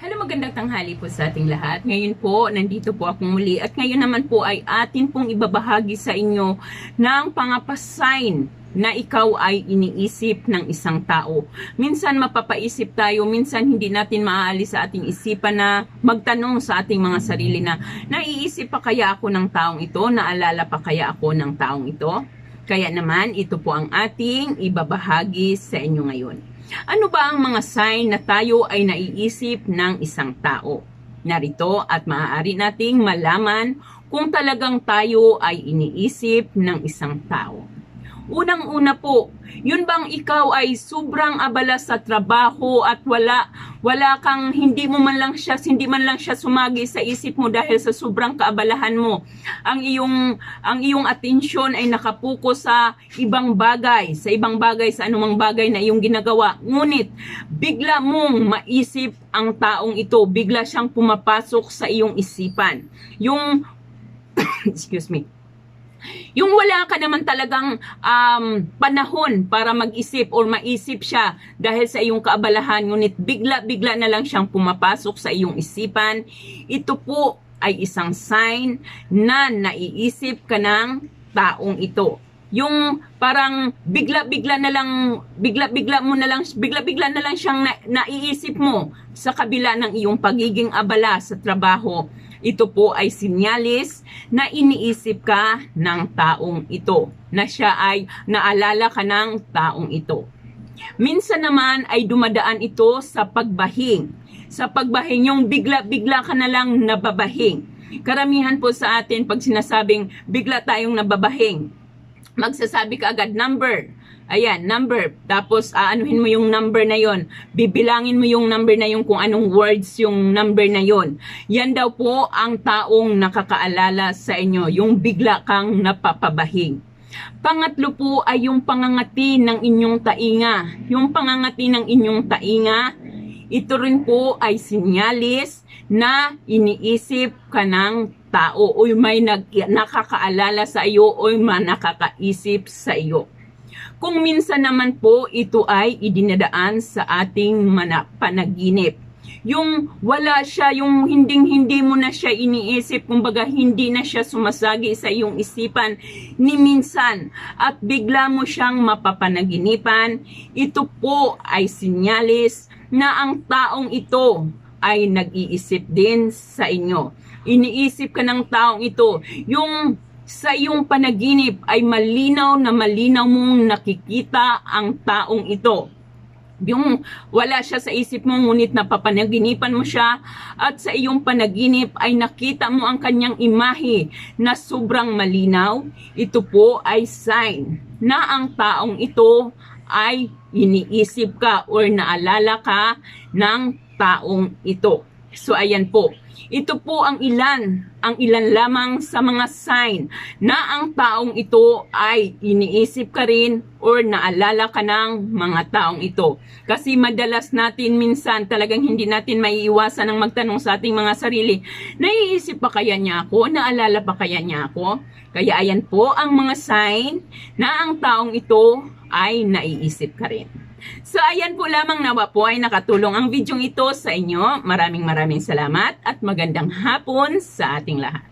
Hello, magandang tanghali po sa ating lahat. Ngayon po, nandito po ako muli at ngayon naman po ay atin pong ibabahagi sa inyo ng pangapasign na ikaw ay iniisip ng isang tao. Minsan mapapaisip tayo, minsan hindi natin maaalis sa ating isipan na magtanong sa ating mga sarili na naiisip pa kaya ako ng taong ito? Naalala pa kaya ako ng taong ito? Kaya naman, ito po ang ating ibabahagi sa inyo ngayon. Ano ba ang mga sign na tayo ay naiisip ng isang tao? Narito at maaari nating malaman kung talagang tayo ay iniisip ng isang tao. Unang-una po, yun bang ikaw ay sobrang abala sa trabaho at wala wala kang hindi mo man lang siya hindi man lang siya sumagi sa isip mo dahil sa sobrang kaabalahan mo. Ang iyong ang iyong atensyon ay nakapuko sa ibang bagay, sa ibang bagay sa anumang bagay na iyong ginagawa. Ngunit bigla mong maisip ang taong ito, bigla siyang pumapasok sa iyong isipan. Yung excuse me yung wala ka naman talagang um, panahon para mag-isip or maisip siya dahil sa iyong kaabalahan, ngunit bigla-bigla na lang siyang pumapasok sa iyong isipan, ito po ay isang sign na naiisip ka ng taong ito. Yung parang bigla-bigla na lang, bigla-bigla mo na lang, bigla-bigla na lang siyang na, naiisip mo sa kabila ng iyong pagiging abala sa trabaho ito po ay sinyalis na iniisip ka ng taong ito, na siya ay naalala ka ng taong ito. Minsan naman ay dumadaan ito sa pagbahing. Sa pagbahing, yung bigla-bigla ka na lang nababahing. Karamihan po sa atin pag sinasabing bigla tayong nababahing, magsasabi ka agad number. Ayan, number. Tapos, aanuhin mo yung number na yon. Bibilangin mo yung number na yon kung anong words yung number na yon. Yan daw po ang taong nakakaalala sa inyo. Yung bigla kang napapabahing. Pangatlo po ay yung pangangati ng inyong tainga. Yung pangangati ng inyong tainga, ito rin po ay sinyalis na iniisip ka ng tao o may nag, nakakaalala sa iyo o may nakakaisip sa iyo. Kung minsan naman po ito ay idinadaan sa ating panaginip. Yung wala siya, yung hinding-hindi mo na siya iniisip, kumbaga hindi na siya sumasagi sa iyong isipan ni minsan at bigla mo siyang mapapanaginipan, ito po ay sinyalis na ang taong ito ay nag-iisip din sa inyo. Iniisip ka ng taong ito. Yung sa iyong panaginip ay malinaw na malinaw mong nakikita ang taong ito. Yung wala siya sa isip mo ngunit napapanaginipan mo siya at sa iyong panaginip ay nakita mo ang kanyang imahe na sobrang malinaw. Ito po ay sign na ang taong ito ay iniisip ka or naalala ka ng taong ito. So ayan po. Ito po ang ilan, ang ilan lamang sa mga sign na ang taong ito ay iniisip ka rin or naalala ka ng mga taong ito. Kasi madalas natin minsan talagang hindi natin maiiwasan ang magtanong sa ating mga sarili, naiisip pa kaya niya ako? Naalala pa kaya niya ako? Kaya ayan po ang mga sign na ang taong ito ay naiisip ka rin. So ayan po lamang nawa po ay nakatulong ang video ito sa inyo. Maraming maraming salamat at magandang hapon sa ating lahat.